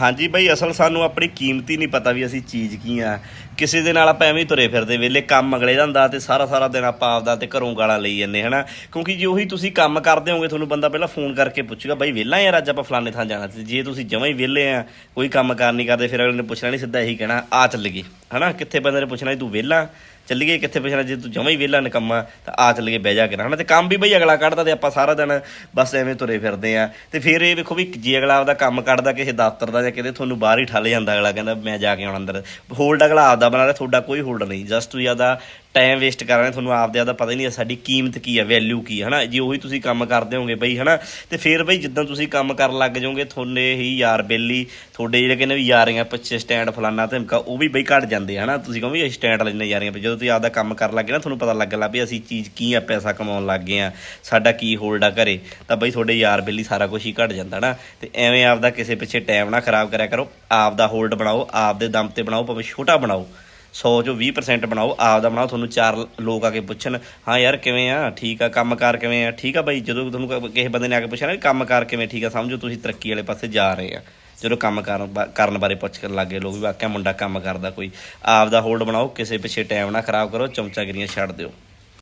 ਹਾਂਜੀ ਬਈ, ਅਸਲ ਸਾਨੂੰ ਆਪਣੀ ਕੀਮਤੀ ਨਹੀਂ ਪਤਾ ਵੀ ਅਸੀਂ ਚੀਜ਼ ਕੀ ਆ। ਕਿਸੇ ਦੇ ਨਾਲ ਆਪਾਂ ਐਵੇਂ ਤੁਰੇ ਫਿਰਦੇ ਵੇਲੇ ਕੰਮ ਅਗਲੇ ਦਾ ਹੁੰਦਾ ਤੇ ਸਾਰਾ ਸਾਰਾ ਦਿਨ ਆਪਾਂ ਆਪਦਾ ਤੇ ਘਰੋਂ ਗਾਲਾਂ ਲਈ ਜੰਨੇ ਹਨਾ? ਕਿਉਂਕਿ ਜੇ ਉਹੀ ਤੁਸੀਂ ਕੰਮ ਕਰਦੇ ਹੋਗੇ ਤੁਹਾਨੂੰ ਬੰਦਾ ਪਹਿਲਾਂ ਫੋਨ ਕਰਕੇ ਪੁੱਛੂਗਾ, ਬਾਈ, ਵਿਹਲਾ ਯਾਰ ਅੱਜ ਆਪਾਂ ਫਲਾਣੇ ਥਾਂ ਜਾਣਾ? ਤੇ ਜੇ ਤੁਸੀਂ ਜਮਾਂ ਹੀ ਵਿਹਲੇ ਆ, ਕੋਈ ਕੰਮ ਕਾਰ ਨਹੀਂ ਕਰਦੇ, ਫਿਰ ਅਗਲੇ ਨੇ ਪੁੱਛਣਾ ਨਹੀਂ ਸਿੱਧਾ ਇਹੀ ਕਹਿਣਾ, ਆ ਚੱਲ ਚੱਲੀਏ। ਹਨਾ, ਕਿੱਥੇ ਬੰਦੇ ਨੇ ਪੁੱਛਣਾ ਸੀ ਤੂੰ ਵਿਹਲਾ, ਚੱਲੀਏ ਕਿੱਥੇ ਪੁੱਛਣਾ, ਜੇ ਤੂੰ ਜਮਾਂ ਹੀ ਵਿਹਲਾ ਨਿਕੰਮਾ, ਤਾਂ ਆ ਚੱਲੀਏ, ਬਹਿ ਜਾ ਕੇ ਹਨਾ, ਤੇ ਕੰਮ ਵੀ ਬਈ ਅਗਲਾ ਕੱਢਦਾ ਤੇ ਆਪਾਂ ਸਾਰਾ ਦਿਨ ਬਸ ਐਵੇਂ ਤੁਰੇ ਫਿਰਦੇ ਆ। ਤੇ ਫਿਰ ਇਹ ਵੇਖੋ ਵੀ ਜੇ ਅਗਲਾ ਆਪਦਾ ਕੰਮ ਕੱਢਦਾ ਕਿਸੇ ਦਫ਼ਤਰ ਦਾ ਜਾਂ ਕਿਤੇ, ਤੁਹਾਨੂੰ ਬਾਹਰ ਹੀ ਠੱਲ ਜਾਂਦਾ ਅਗਲਾ, ਕਹਿੰਦਾ ਮੈਂ ਜਾ ਕੇ ਆਉਣਾ ਅੰਦਰ। ਹੋਲਡ ਅਗਲਾ ਆਪਦਾ ਬਣਾ ਰਿਹਾ, ਤੁਹਾਡਾ ਕੋਈ ਹੋਲਡ ਨਹੀਂ ਜਸਟ ਤੁਸੀਂ ਆਪਦਾ ਟਾਈਮ ਵੇਸਟ ਕਰ ਰਹੇ ਤੁਹਾਨੂੰ ਆਪਦੇ ਆਪਦਾ ਪਤਾ ਹੀ ਨਹੀਂ ਹੈ ਸਾਡੀ ਕੀਮਤ ਕੀ ਹੈ ਵੈਲਿਊ ਕੀ ਹੈ ਹਨਾ? ਜੇ ਉਹੀ ਤੁਸੀਂ ਕੰਮ ਕਰਦੇ ਹੋਗੇ ਬਈ ਹਨਾ? ਤੇ ਫਿਰ ਬਈ ਜਿੱਦਾਂ ਤੁਸੀਂ ਕੰਮ ਕਰਨ ਲੱਗ ਜਾਓਗੇ ਤੁਹਾਡੇ ਹੀ ਯਾਰ ਬੇਲੀ ਤੁਹਾਡੇ ਜਿਹੜੇ ਕਹਿੰਦੇ ਵੀ ਯਾਰੀਆਂ ਪਿੱਛੇ ਸਟੈਂਡ ਫਲਾਨਾ ਧਮਕਾ ਉਹ ਵੀ ਬਈ ਘਟ ਜਾਂਦੇ ਆ, ਹਨਾ? ਤੁਸੀਂ ਕਹੋ ਵੀ ਅਸੀਂ ਸਟੈਂਡ ਲੈਣੇ ਯਾਰੀਆਂ ਪਿੱਛੇ। ਜਦੋਂ ਤੁਸੀਂ ਆਪਦਾ ਕੰਮ ਕਰਨ ਲੱਗੇ ਨਾ ਤੁਹਾਨੂੰ ਪਤਾ ਲੱਗਣ ਲੱਗ ਵੀ ਅਸੀਂ ਚੀਜ਼ ਕੀ ਆ ਪੈਸਾ ਕਮਾਉਣ ਲੱਗ ਗਏ ਆ ਸਾਡਾ ਕੀ ਹੋਲਡ ਆ ਘਰੇ ਤਾਂ ਬਈ ਤੁਹਾਡੇ ਯਾਰ ਬੇਲੀ ਸਾਰਾ ਕੁਝ ਹੀ ਘਟ ਜਾਂਦਾ ਨਾ ਤੇ ਐਵੇਂ ਆਪਦਾ ਕਿਸੇ ਪਿੱਛੇ ਟਾਈਮ ਨਾ ਖਰਾਬ ਕਰਿਆ ਕਰੋ ਆਪਦਾ ਹੋਲਡ ਬਣਾਓ ਆਪਦੇ ਦਮ ਤੇ ਬਣਾਓ ਭਾਵੇਂ ਛੋਟਾ ਬਣਾਓ। 100 ਚੋਂ 20% ਬਣਾਓ, ਆਪ ਦਾ ਬਣਾਓ, ਤੁਹਾਨੂੰ ਚਾਰ ਲੋਕ ਆ ਕੇ ਪੁੱਛਣ, ਹਾਂ ਯਾਰ, ਕਿਵੇਂ ਆ? ਠੀਕ ਆ, ਕੰਮਕਾਰ ਕਿਵੇਂ ਆ? ਠੀਕ ਆ ਬਾਈ, ਜਦੋਂ ਤੁਹਾਨੂੰ ਕਿਸੇ ਬੰਦੇ ਨੇ ਆ ਕੇ ਪੁੱਛਣਾ ਵੀ ਕੰਮਕਾਰ ਕਿਵੇਂ ਠੀਕ ਆ, ਸਮਝੋ ਤੁਸੀਂ ਤਰੱਕੀ ਵਾਲੇ ਪਾਸੇ ਜਾ ਰਹੇ ਆ। ਜਦੋਂ ਕੰਮ ਕਰਨ ਬਾ- ਕਰਨ ਬਾਰੇ ਪੁੱਛ ਕਰਨ ਲੱਗੇ ਲੋਕ ਵੀ, ਵਾਕਿਆ ਮੁੰਡਾ ਕੰਮ ਕਰਦਾ ਕੋਈ। ਆਪ ਦਾ ਹੋਲਡ ਬਣਾਓ, ਕਿਸੇ ਪਿੱਛੇ ਟਾਈਮ ਨਾ ਖਰਾਬ ਕਰੋ ਚਮਚਾਗਿਰੀਆਂ ਛੱਡ ਦਿਓ।